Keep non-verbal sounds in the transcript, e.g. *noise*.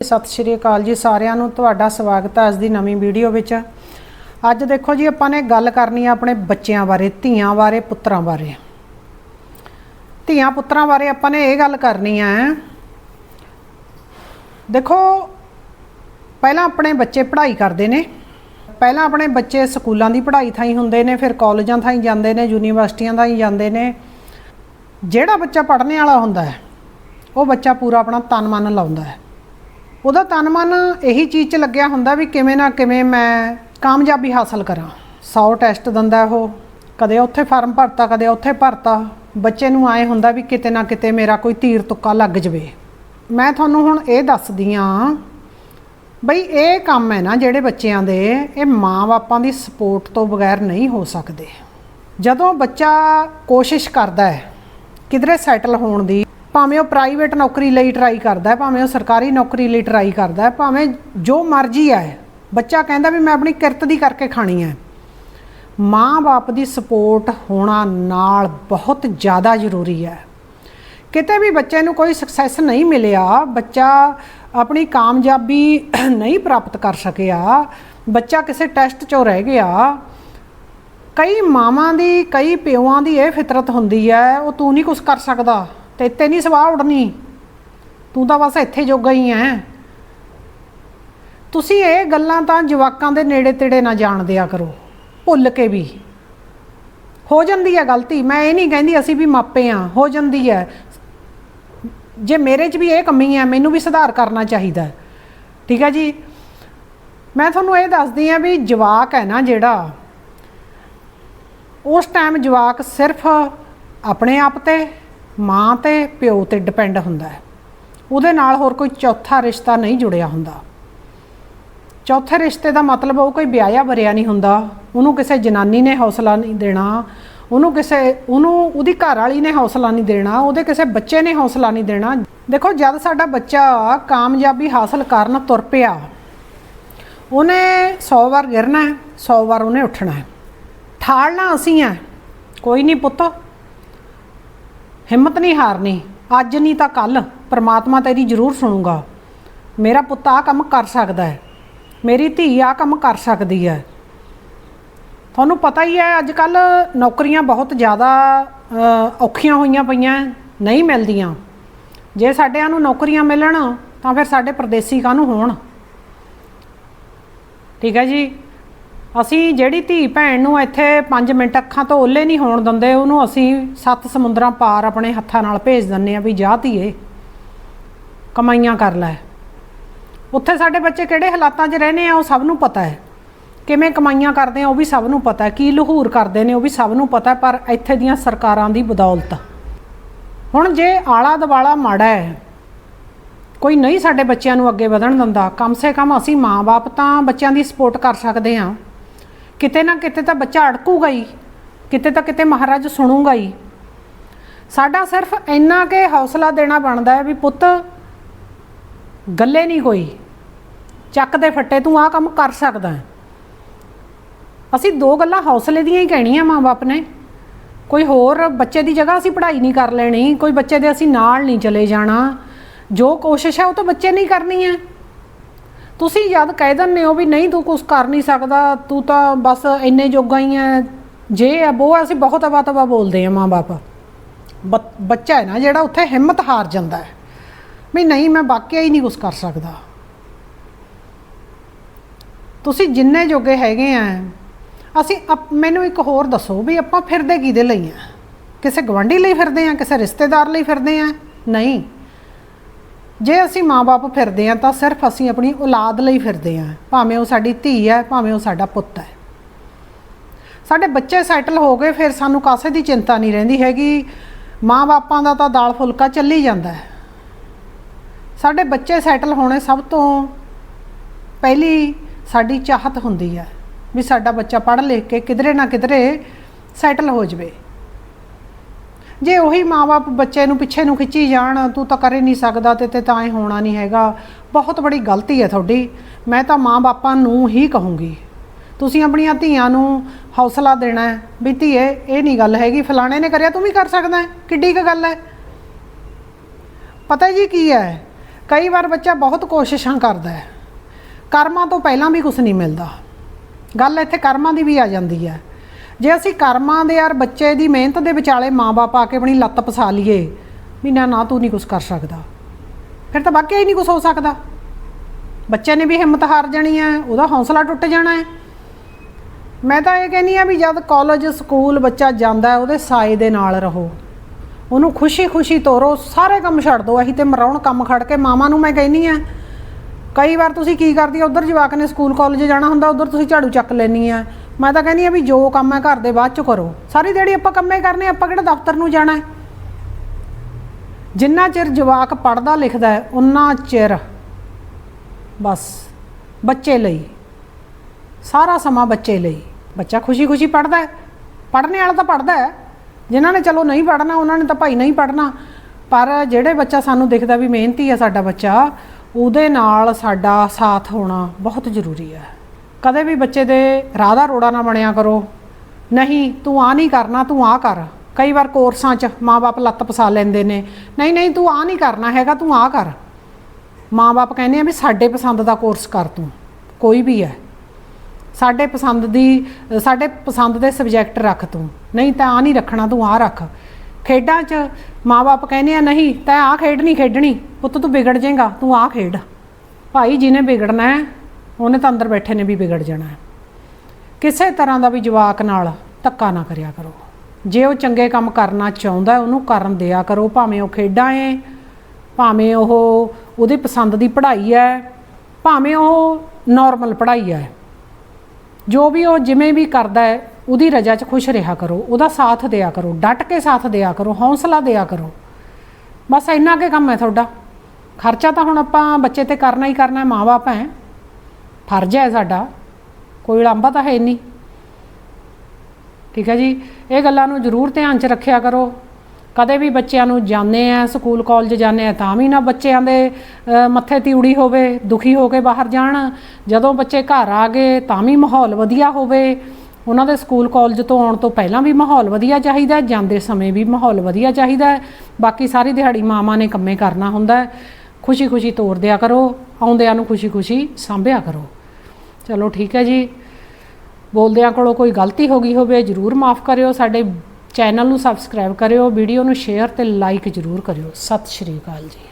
ਸਤਿ ਸ਼੍ਰੀ ਅਕਾਲ ਜੀ, ਸਾਰਿਆਂ ਨੂੰ ਤੁਹਾਡਾ ਸਵਾਗਤ ਹੈ ਅੱਜ ਦੀ ਨਵੀਂ ਵੀਡੀਓ ਵਿੱਚ। ਅੱਜ ਦੇਖੋ ਜੀ, ਆਪਾਂ ਨੇ ਗੱਲ ਕਰਨੀ ਆ ਆਪਣੇ ਬੱਚਿਆਂ ਬਾਰੇ, ਧੀਆਂ ਬਾਰੇ, ਪੁੱਤਰਾਂ ਬਾਰੇ। ਧੀਆਂ ਪੁੱਤਰਾਂ ਬਾਰੇ ਆਪਾਂ ਨੇ ਇਹ ਗੱਲ ਕਰਨੀ ਆ। ਦੇਖੋ, ਪਹਿਲਾਂ ਆਪਣੇ ਬੱਚੇ ਪੜ੍ਹਾਈ ਕਰਦੇ ਨੇ। ਪਹਿਲਾਂ ਆਪਣੇ ਬੱਚੇ ਸਕੂਲਾਂ ਦੀ ਪੜ੍ਹਾਈ ਥਾਈ ਹੁੰਦੇ ਨੇ, ਫਿਰ ਕਾਲਜਾਂ ਥਾਈ ਜਾਂਦੇ ਨੇ, ਯੂਨੀਵਰਸਿਟੀਆਂ ਥਾਈ ਜਾਂਦੇ ਨੇ। ਜਿਹੜਾ ਬੱਚਾ ਪੜ੍ਹਨੇ ਵਾਲਾ ਹੁੰਦਾ ਹੈ, ਉਹ ਬੱਚਾ ਪੂਰਾ ਆਪਣਾ ਤਨ ਮਨ ਲਾਉਂਦਾ ਹੈ। ਉਹਦਾ ਤਨ ਮਨ ਇਹੀ ਚੀਜ਼ 'ਚ ਲੱਗਿਆ ਹੁੰਦਾ ਵੀ ਕਿਵੇਂ ਨਾ ਕਿਵੇਂ ਮੈਂ ਕਾਮਯਾਬੀ ਹਾਸਲ ਕਰਾਂ। 100 ਟੈਸਟ ਦਿੰਦਾ ਉਹ, ਕਦੇ ਉੱਥੇ ਫਾਰਮ ਭਰਤਾ, ਕਦੇ ਉੱਥੇ ਭਰਤਾ। ਬੱਚੇ ਨੂੰ ਆਏ ਹੁੰਦਾ ਵੀ ਕਿਤੇ ਨਾ ਕਿਤੇ ਮੇਰਾ ਕੋਈ ਤੀਰ ਤੁੱਕਾ ਲੱਗ ਜਵੇ। ਮੈਂ ਤੁਹਾਨੂੰ ਹੁਣ ਇਹ ਦੱਸਦੀ ਆ ਬਈ ਇਹ ਕੰਮ ਹੈ ਨਾ ਜਿਹੜੇ ਬੱਚਿਆਂ ਦੇ, ਇਹ ਮਾਂ-ਬਾਪਾਂ ਦੀ ਸਪੋਰਟ ਤੋਂ ਬਗੈਰ ਨਹੀਂ ਹੋ ਸਕਦੇ। ਜਦੋਂ ਬੱਚਾ ਕੋਸ਼ਿਸ਼ ਕਰਦਾ ਹੈ, ਕਿਧਰੇ ਸੈਟਲ ਹੋਣ ਦੀ ਭਾਵੇਂ ਉਹ ਪ੍ਰਾਈਵੇਟ ਨੌਕਰੀ ਲਈ ਟਰਾਈ ਕਰਦਾ ਹੈ, ਭਾਵੇਂ ਉਹ ਸਰਕਾਰੀ ਨੌਕਰੀ ਲਈ ਟਰਾਈ ਕਰਦਾ ਹੈ, ਭਾਵੇਂ ਜੋ ਮਰਜ਼ੀ ਹੈ ਬੱਚਾ ਕਹਿੰਦਾ ਵੀ ਮੈਂ ਆਪਣੀ ਕਿਰਤ ਦੀ ਕਰਕੇ ਖਾਣੀ ਹੈ। ਮਾਂ-ਬਾਪ ਦੀ ਸਪੋਰਟ ਹੋਣਾ ਨਾਲ ਬਹੁਤ ਜ਼ਿਆਦਾ ਜ਼ਰੂਰੀ ਹੈ। ਕਿਤੇ ਵੀ ਬੱਚੇ ਨੂੰ ਕੋਈ ਸਕਸੈਸ ਨਹੀਂ ਮਿਲਿਆ, ਬੱਚਾ ਆਪਣੀ ਕਾਮਯਾਬੀ *clears throat* ਨਹੀਂ ਪ੍ਰਾਪਤ ਕਰ ਸਕਿਆ, ਬੱਚਾ ਕਿਸੇ ਟੈਸਟ 'ਚੋਂ ਰਹਿ ਗਿਆ, ਕਈ ਮਾਵਾਂ ਦੀ, ਕਈ ਪਿਓਾਂ ਦੀ ਇਹ ਫਿਤਰਤ ਹੁੰਦੀ ਹੈ, ਉਹ ਤੂੰ ਨਹੀਂ ਕੁਝ ਕਰ ਸਕਦਾ। ਤੇ ਇੱਥੇ ਨਹੀਂ ਸਵਾਹ ਉੜਨੀ ਤੂੰ ਤਾਂ ਬਸ ਇੱਥੇ ਜੋਗਾ ਹੀ ਐ। ਤੁਸੀਂ ਇਹ ਗੱਲਾਂ ਤਾਂ ਜਵਾਕਾਂ ਦੇ ਨੇੜੇ ਤੇੜੇ ਨਾ ਜਾਣ ਦਿਆ ਕਰੋ, ਭੁੱਲ ਕੇ ਵੀ। ਹੋ ਜਾਂਦੀ ਹੈ ਗਲਤੀ, ਮੈਂ ਇਹ ਨਹੀਂ ਕਹਿੰਦੀ ਅਸੀਂ ਵੀ ਮਾਪੇ ਆ, ਹੋ ਜਾਂਦੀ ਹੈ ਜੇ ਮੇਰੇ 'ਚ ਵੀ ਇਹ ਕਮੀ ਹੈ ਮੈਨੂੰ ਵੀ ਸੁਧਾਰ ਕਰਨਾ ਚਾਹੀਦਾ ਹੈ। ਠੀਕ ਹੈ ਜੀ? ਮੈਂ ਤੁਹਾਨੂੰ ਇਹ ਦੱਸਦੀ ਆ ਵੀ ਜਵਾਕ ਹੈ ਨਾ ਜਿਹੜਾ, ਉਸ ਟਾਈਮ ਜਵਾਕ ਸਿਰਫ ਆਪਣੇ ਆਪ ਤੇ ਮਾਂ ਤੇ ਪਿਓ ਤੇ ਡਿਪੈਂਡ ਹੁੰਦਾ ਹੈ। ਉਹਦੇ ਨਾਲ ਹੋਰ ਕੋਈ ਚੌਥਾ ਰਿਸ਼ਤਾ ਨਹੀਂ ਜੁੜਿਆ ਹੁੰਦਾ। ਚੌਥੇ ਰਿਸ਼ਤੇ ਦਾ ਮਤਲਬ ਉਹ ਕੋਈ ਵਿਆਹਿਆ ਵਰਿਆ ਨਹੀਂ ਹੁੰਦਾ। ਉਹਨੂੰ ਕਿਸੇ ਜਨਾਨੀ ਨੇ ਹੌਸਲਾ ਨਹੀਂ ਦੇਣਾ। ਉਹਨੂੰ ਕਿਸੇ, ਉਹਨੂੰ ਉਹਦੀ ਘਰ ਵਾਲੀ ਨੇ ਹੌਸਲਾ ਨਹੀਂ ਦੇਣਾ। ਉਹਦੇ ਕਿਸੇ ਬੱਚੇ ਨੇ ਹੌਸਲਾ ਨਹੀਂ ਦੇਣਾ। ਦੇਖੋ, ਜਦ ਸਾਡਾ ਬੱਚਾ ਕਾਮਯਾਬੀ ਹਾਸਲ ਕਰਨ ਤੁਰ ਪਿਆ, ਉਹਨੇ 100 ਵਾਰ ਗਿਰਨਾ ਹੈ 100 ਵਾਰ ਉਹਨੇ ਉੱਠਣਾ ਹੈ। ਠਾਲਣਾ ਅਸੀਂ ਆ। ਕੋਈ ਨਹੀਂ ਪੁੱਤ ਹਿੰਮਤ ਨਹੀਂ ਹਾਰਨੀ, ਅੱਜ ਨਹੀਂ ਤਾਂ ਕੱਲ ਪ੍ਰਮਾਤਮਾ ਤੇਰੀ ਜ਼ਰੂਰ ਸੁਣੂਗਾ। ਮੇਰਾ ਪੁੱਤ ਆ ਕੰਮ ਕਰ ਸਕਦਾ ਹੈ, ਮੇਰੀ ਧੀ ਆ ਕੰਮ ਕਰ ਸਕਦੀ ਹੈ। ਤੁਹਾਨੂੰ ਪਤਾ ਹੀ ਹੈ ਅੱਜ ਕੱਲ ਨੌਕਰੀਆਂ ਬਹੁਤ ਜ਼ਿਆਦਾ ਔਖੀਆਂ ਹੋਈਆਂ ਪਈਆਂ, ਨਹੀਂ ਮਿਲਦੀਆਂ। ਜੇ ਸਾਡਿਆਂ ਨੂੰ ਨੌਕਰੀਆਂ ਮਿਲਣ, ਤਾਂ ਫਿਰ ਸਾਡੇ ਪਰਦੇਸੀ ਕਾਹਨੂੰ ਹੋਣ? ਠੀਕ ਹੈ ਜੀ? ਅਸੀਂ ਜਿਹੜੀ ਧੀ ਭੈਣ ਨੂੰ ਇੱਥੇ 5 ਮਿੰਟ ਅੱਖਾਂ ਤੋਂ ਓਲੇ ਨਹੀਂ ਹੋਣ ਦਿੰਦੇ, ਉਹਨੂੰ ਅਸੀਂ ਸੱਤ ਸਮੁੰਦਰਾਂ ਪਾਰ ਆਪਣੇ ਹੱਥਾਂ ਨਾਲ ਭੇਜ ਦਿੰਨੇ ਆ ਵੀ ਜਾ ਧੀਏ, ਕਮਾਈਆਂ ਕਰ ਲੈ। ਉੱਥੇ ਸਾਡੇ ਬੱਚੇ ਕਿਹੜੇ ਹਾਲਾਤਾਂ 'ਚ ਰਹਿੰਦੇ ਆ, ਉਹ ਸਭ ਨੂੰ ਪਤਾ ਹੈ। ਕਿਵੇਂ ਕਮਾਈਆਂ ਕਰਦੇ ਆ, ਉਹ ਵੀ ਸਭ ਨੂੰ ਪਤਾ ਹੈ। ਕੀ ਲਹੂਰ ਕਰਦੇ ਨੇ, ਉਹ ਵੀ ਸਭ ਨੂੰ ਪਤਾ ਪਰ ਇੱਥੇ ਦੀਆਂ ਸਰਕਾਰਾਂ ਦੀ ਬਦੌਲਤ। ਹੁਣ ਜੇ ਆਲਾ ਦਵਾਲਾ ਮਾੜਾ ਹੈ, ਕੋਈ ਨਹੀਂ ਸਾਡੇ ਬੱਚਿਆਂ ਨੂੰ ਅੱਗੇ ਵਧਣ ਦਿੰਦਾ। ਕਮ ਸੇ ਕਮ ਅਸੀਂ ਮਾਂ-ਬਾਪ ਤਾਂ ਬੱਚਿਆਂ ਦੀ ਸਪੋਰਟ ਕਰ ਸਕਦੇ ਹਾਂ। ਕਿਤੇ ਨਾ ਕਿਤੇ ਤਾਂ ਬੱਚਾ ਅੜਕੂਗਾ ਹੀ, ਕਿਤੇ ਤਾਂ ਕਿਤੇ ਮਹਾਰਾਜ ਸੁਣੂਗਾ ਹੀ। ਸਾਡਾ ਸਿਰਫ ਇੰਨਾ ਕਿ ਹੌਸਲਾ ਦੇਣਾ ਬਣਦਾ ਹੈ ਵੀ ਪੁੱਤ, ਗੱਲੇ ਨਹੀਂ ਕੋਈ। ਚੱਕ ਦੇ ਫੱਟੇ, ਤੂੰ ਆਹ ਕੰਮ ਕਰ ਸਕਦਾ ਹੈ। ਅਸੀਂ ਦੋ ਗੱਲਾਂ ਹੌਸਲੇ ਦੀਆਂ ਹੀ ਕਹਿਣੀਆਂ ਮਾਂ-ਬਾਪ ਨੇ। ਕੋਈ ਹੋਰ ਬੱਚੇ ਦੀ ਜਗ੍ਹਾ ਅਸੀਂ ਪੜ੍ਹਾਈ ਨਹੀਂ ਕਰ ਲੈਣੀ, ਕੋਈ ਬੱਚੇ ਦੇ ਅਸੀਂ ਨਾਲ ਨਹੀਂ ਚਲੇ ਜਾਣਾ। ਜੋ ਕੋਸ਼ਿਸ਼ ਹੈ ਉਹ ਤਾਂ ਬੱਚੇ ਨਹੀਂ ਕਰਨੀ ਹੈ। ਤੁਸੀਂ ਜਦ ਕਹਿ ਦਿੰਦੇ ਹੋ ਵੀ ਨਹੀਂ ਤੂੰ ਕੁਝ ਕਰ ਨਹੀਂ ਸਕਦਾ, ਤੂੰ ਤਾਂ ਬਸ ਇੰਨੇ ਜੋਗਾ ਹੀ ਹੈ ਜੇ ਆ ਉਹ ਅਸੀਂ ਬਹੁਤ ਅਵਾ ਤਵਾ ਬੋਲਦੇ ਆ ਮਾਂ-ਬਾਪ। ਬ- ਬੱਚਾ ਹੈ ਨਾ ਜਿਹੜਾ ਉੱਥੇ ਹਿੰਮਤ ਹਾਰ ਜਾਂਦਾ ਹੈ। ਵੀ ਨਹੀਂ, ਮੈਂ ਵਾਕਿਆ ਹੀ ਨਹੀਂ ਕੁਝ ਕਰ ਸਕਦਾ। ਤੁਸੀਂ ਜਿੰਨੇ ਜੋਗੇ ਹੈਗੇ ਆ ਅਸੀਂ ਅਪ- ਮੈਨੂੰ ਇੱਕ ਹੋਰ ਦੱਸੋ ਵੀ ਆਪਾਂ ਫਿਰਦੇ ਕਿਹਦੇ ਲਈ ਆ ਕਿਸੇ ਗਵਾਂਢੀ ਲਈ ਫਿਰਦੇ ਆ ਕਿਸੇ ਰਿਸ਼ਤੇਦਾਰ ਲਈ ਫਿਰਦੇ ਆ ਨਹੀਂ। ਜੇ ਅਸੀਂ ਮਾਪੇ ਫਿਰਦੇ ਆ ਤਾਂ ਸਿਰਫ ਅਸੀਂ ਆਪਣੀ ਔਲਾਦ ਲਈ ਫਿਰਦੇ ਆ ਭਾਵੇਂ ਉਹ ਸਾਡੀ ਧੀ ਹੈ, ਭਾਵੇਂ ਉਹ ਸਾਡਾ ਪੁੱਤ ਹੈ। ਸਾਡੇ ਬੱਚੇ ਸੈਟਲ ਹੋ ਗਏ, ਫਿਰ ਸਾਨੂੰ ਕਾਸੇ ਦੀ ਚਿੰਤਾ ਨਹੀਂ ਰਹਿੰਦੀ ਹੈਗੀ। ਮਾਂ-ਬਾਪਾਂ ਦਾ ਤਾਂ ਦਾਲ ਫੁਲਕਾ ਚੱਲੀ ਜਾਂਦਾ ਹੈ। ਸਾਡੇ ਬੱਚੇ ਸੈਟਲ ਹੋਣੇ ਸਭ ਤੋਂ ਪਹਿਲੀ ਸਾਡੀ ਚਾਹਤ ਹੁੰਦੀ ਹੈ ਵੀ ਸਾਡਾ ਬੱਚਾ ਪੜ੍ਹ ਲਿਖ ਕੇ ਕਿਧਰੇ ਨਾ ਕਿਧਰੇ ਸੈਟਲ ਹੋ ਜਵੇ। ਜੇ ਉਹੀ ਮਾਪੇ ਬੱਚੇ ਨੂੰ ਪਿੱਛੇ ਨੂੰ ਖਿੱਚੀ ਜਾਣ, ਤੂੰ ਤਾਂ ਕਰੇ ਨਹੀਂ ਸਕਦਾ ਤੇ ਤੇ ਤਾਂ ਇਹ ਹੋਣਾ ਨਹੀਂ ਹੈਗਾ। ਬਹੁਤ ਬੜੀ ਗਲਤੀ ਹੈ ਤੁਹਾਡੀ। ਮੈਂ ਤਾਂ ਮਾਂ-ਬਾਪਾਂ ਨੂੰ ਹੀ ਕਹੂੰਗੀ। ਤੁਸੀਂ ਆਪਣੀਆਂ ਧੀਆਂ ਨੂੰ ਹੌਸਲਾ ਦੇਣਾ ਹੈ। ਵੀ ਧੀਏ, ਇਹ ਨਹੀਂ ਗੱਲ ਹੈਗੀ, ਫਲਾਣੇ ਨੇ ਕਰਿਆ, ਤੂੰ ਵੀ ਕਰ ਸਕਦਾ ਹੈ। ਕਿੱਡੀ ਕੁ ਗੱਲ ਹੈ। ਪਤਾ ਜੀ ਕੀ ਹੈ? ਕਈ ਵਾਰ ਬੱਚਾ ਬਹੁਤ ਕੋਸ਼ਿਸ਼ਾਂ ਕਰਦਾ ਹੈ। ਕਰਮਾਂ ਤੋਂ ਪਹਿਲਾਂ ਵੀ ਕੁਝ ਨਹੀਂ ਮਿਲਦਾ। ਗੱਲ ਇੱਥੇ ਕਰਮਾਂ ਦੀ ਵੀ ਆ ਜਾਂਦੀ ਹੈ। ਜੇ ਅਸੀਂ ਕਰਮਾਂ ਦੇ ਯਾਰ ਬੱਚੇ ਦੀ ਮਿਹਨਤ ਦੇ ਵਿਚਾਲੇ ਮਾਂ-ਬਾਪ ਆ ਕੇ ਆਪਣੀ ਲੱਤ ਫਸਾ ਲਈਏ ਵੀ ਨਾ ਨਾ ਤੂੰ ਨਹੀਂ ਕੁਝ ਕਰ ਸਕਦਾ। ਫਿਰ ਤਾਂ ਵਾਕਿਆ ਹੀ ਨਹੀਂ ਕੁਝ ਹੋ ਸਕਦਾ। ਬੱਚੇ ਨੇ ਵੀ ਹਿੰਮਤ ਹਾਰ ਜਾਣੀ ਹੈ, ਉਹਦਾ ਹੌਸਲਾ ਟੁੱਟ ਜਾਣਾ ਹੈ। ਮੈਂ ਤਾਂ ਇਹ ਕਹਿੰਨੀ ਆ ਵੀ ਜਦ ਕਾਲਜ ਸਕੂਲ ਬੱਚਾ ਜਾਂਦਾ ਉਹਦੇ ਸਾਏ ਦੇ ਨਾਲ ਰਹੋ। ਉਹਨੂੰ ਖੁਸ਼ੀ-ਖੁਸ਼ੀ ਤੋਰੋ, ਸਾਰੇ ਕੰਮ ਛੱਡ ਦਿਓ ਅਸੀਂ ਤੇ ਮਰਾਉਣ ਕੰਮ ਖੜ ਕੇ ਮਾਮਾ ਨੂੰ ਮੈਂ ਕਹਿੰਨੀ ਆ ਕਈ ਵਾਰ ਤੁਸੀਂ ਕੀ ਕਰਦੀ ਆ ਉਧਰ ਜਵਾਕ ਨੇ ਸਕੂਲ ਕਾਲਜ ਜਾਣਾ ਹੁੰਦਾ, ਉਧਰ ਤੁਸੀਂ ਝਾੜੂ ਚੱਕ ਲੈਣੀ ਆ ਮੈਂ ਤਾਂ ਕਹਿੰਦੀ ਆ ਵੀ ਜੋ ਕੰਮ ਹੈ ਘਰ ਦੇ ਬਾਅਦ ਚ ਕਰੋ। ਸਾਰੀ ਦਿਹਾੜੀ ਆਪਾਂ ਕੰਮੇ ਕਰਨੇ ਆਪਾਂ ਕਿਹੜਾ ਦਫ਼ਤਰ ਨੂੰ ਜਾਣਾ ਹੈ? ਜਿੰਨਾ ਚਿਰ ਜਵਾਕ ਪੜਦਾ ਲਿਖਦਾ ਹੈ, ਉਨਾ ਚਿਰ ਬਸ, ਬੱਚੇ ਲਈ। ਸਾਰਾ ਸਮਾਂ ਬੱਚੇ ਲਈ। ਬੱਚਾ ਖੁਸ਼ੀ-ਖੁਸ਼ੀ ਪੜਦਾ ਹੈ। ਪੜਨੇ ਵਾਲਾ ਤਾਂ ਪੜਦਾ ਹੈ। ਜਿਨ੍ਹਾਂ ਨੇ ਚਲੋ ਨਹੀਂ ਪੜਨਾ ਉਹਨਾਂ ਨੇ ਤਾਂ ਭਾਈ ਨਹੀਂ ਪੜਨਾ ਪਰ ਜਿਹੜੇ ਬੱਚਾ ਸਾਨੂੰ ਦਿਖਦਾ ਵੀ ਮਿਹਨਤੀ ਆ ਸਾਡਾ ਬੱਚਾ, ਉਹਦੇ ਨਾਲ ਸਾਡਾ ਸਾਥ ਹੋਣਾ ਬਹੁਤ ਜ਼ਰੂਰੀ ਹੈ। ਕਦੇ ਵੀ ਬੱਚੇ ਦੇ ਰਾਹ ਦਾ ਰੋੜਾ ਨਾ ਬਣਿਆ ਕਰੋ। ਨਹੀਂ, ਤੂੰ ਆ ਨਹੀਂ ਕਰਨਾ, ਤੂੰ ਆ ਕਰ। ਕਈ ਵਾਰ ਕੋਰਸਾਂ 'ਚ ਮਾਪੇ ਲੱਤ ਪਸਾ ਲੈਂਦੇ ਨੇ। ਨਹੀਂ ਨਹੀਂ, ਤੂੰ ਆ ਨਹੀਂ ਕਰਨਾ ਹੈਗਾ, ਤੂੰ ਆ ਕਰ। ਮਾਪੇ ਕਹਿੰਦੇ ਆ ਵੀ ਸਾਡੇ ਪਸੰਦ ਦਾ ਕੋਰਸ ਕਰ ਤੂੰ, ਕੋਈ ਵੀ ਹੈ। ਸਾਡੇ ਪਸੰਦ ਦੀ, ਸਾਡੇ ਪਸੰਦ ਦੇ ਸਬਜੈਕਟ ਰੱਖ ਤੂੰ। ਨਹੀਂ, ਤਾਂ ਆ ਨਹੀਂ ਰੱਖਣਾ, ਤੂੰ ਆ ਰੱਖ। ਖੇਡਾਂ 'ਚ ਮਾਪੇ ਕਹਿੰਦੇ ਆ, ਨਹੀਂ, ਤੈਂ ਆ ਖੇਡ ਨਹੀਂ ਖੇਡਣੀ, ਪੁੱਤ ਤੂੰ ਵਿਗੜ ਜਾਏਗਾ, ਤੂੰ ਆ ਖੇਡ। ਭਾਈ, ਜਿਹਨੇ ਵਿਗੜਨਾ ਹੈ ਉਹਨੇ ਤਾਂ ਅੰਦਰ ਬੈਠੇ ਨੇ ਵੀ ਵਿਗੜ ਜਾਣਾ ਹੈ। ਕਿਸੇ ਤਰ੍ਹਾਂ ਦਾ ਵੀ ਜਵਾਕ ਨਾਲ ਧੱਕਾ ਨਾ ਕਰਿਆ ਕਰੋ। ਜੇ ਉਹ ਚੰਗੇ ਕੰਮ ਕਰਨਾ ਚਾਹੁੰਦਾ ਉਹਨੂੰ ਕਰਨ ਦਿਆ ਕਰੋ। ਭਾਵੇਂ ਉਹ ਖੇਡਾਂ ਏ, ਭਾਵੇਂ ਉਹ ਉਹਦੀ ਪਸੰਦ ਦੀ ਪੜ੍ਹਾਈ ਹੈ, ਭਾਵੇਂ ਉਹ ਨਾਰਮਲ ਪੜ੍ਹਾਈ ਹੈ। ਜੋ ਵੀ ਉਹ ਜਿਵੇਂ ਵੀ ਕਰਦਾ ਹੈ, ਉਹਦੀ ਰਜਾ 'ਚ ਖੁਸ਼ ਰਿਹਾ ਕਰੋ। ਉਹਦਾ ਸਾਥ ਦਿਆ ਕਰੋ। ਡਟ ਕੇ ਸਾਥ ਦਿਆ ਕਰੋ। ਹੌਸਲਾ ਦਿਆ ਕਰੋ। ਬਸ ਇੰਨਾ ਕੇ ਕੰਮ ਹੈ ਤੁਹਾਡਾ। ਖਰਚਾ ਤਾਂ ਹੁਣ ਆਪਾਂ ਬੱਚੇ ਤੇ ਕਰਨਾ ਹੀ ਕਰਨਾ ਹੈ, ਮਾਂ-ਬਾਪ ਹੈ। ਫਰਜ਼ ਹੈ ਸਾਡਾ। ਕੋਈ ਲਾਂਭਾ ਤਾਂ ਹੈ ਨਹੀਂ। ਠੀਕ ਹੈ ਜੀ? ਇਹ ਗੱਲਾਂ ਨੂੰ ਜ਼ਰੂਰ ਧਿਆਨ 'ਚ ਰੱਖਿਆ ਕਰੋ। ਕਦੇ ਵੀ ਬੱਚਿਆਂ ਨੂੰ ਜਾਂਦੇ ਆ, ਸਕੂਲ, ਕਾਲਜ ਜਾਂਦੇ ਆ, ਤਾਂ ਵੀ ਨਾ ਬੱਚਿਆਂ ਦੇ ਮੱਥੇ ਤਿਉੜੀ ਹੋਵੇ, ਦੁਖੀ ਹੋ ਕੇ ਬਾਹਰ ਜਾਣ। ਜਦੋਂ ਬੱਚੇ ਘਰ ਆ ਗਏ, ਤਾਂ ਵੀ ਮਾਹੌਲ ਵਧੀਆ ਹੋਵੇ। ਉਹਨਾਂ ਦੇ ਸਕੂਲ, ਕਾਲਜ ਤੋਂ ਆਉਣ ਤੋਂ ਪਹਿਲਾਂ ਵੀ ਮਾਹੌਲ ਵਧੀਆ ਚਾਹੀਦਾ ਜਾਂਦੇ ਸਮੇਂ ਵੀ ਮਾਹੌਲ ਵਧੀਆ ਚਾਹੀਦਾ ਬਾਕੀ ਸਾਰੀ ਦਿਹਾੜੀ ਮਾਵਾਂ ਨੇ ਕੰਮੇ ਕਰਨਾ ਹੁੰਦਾ ਖੁਸ਼ੀ-ਖੁਸ਼ੀ ਤੋਰ ਦਿਆ ਕਰੋ, ਆਉਂਦਿਆਂ ਨੂੰ ਖੁਸ਼ੀ-ਖੁਸ਼ੀ ਸਾਂਭਿਆ ਕਰੋ। ਚਲੋ ਠੀਕ ਹੈ ਜੀ। ਬੋਲਦਿਆਂ ਕੋਲੋਂ ਕੋਈ ਗਲਤੀ ਹੋ ਗਈ ਹੋਵੇ, ਜਰੂਰ ਮਾਫ ਕਰਿਓ। ਸਾਡੇ ਚੈਨਲ ਨੂੰ ਸਬਸਕ੍ਰਾਈਬ ਕਰਿਓ, ਵੀਡੀਓ ਨੂੰ ਸ਼ੇਅਰ ਤੇ ਲਾਈਕ ਜਰੂਰ ਕਰਿਓ। ਸਤਿ ਸ਼੍ਰੀ ਅਕਾਲ ਜੀ।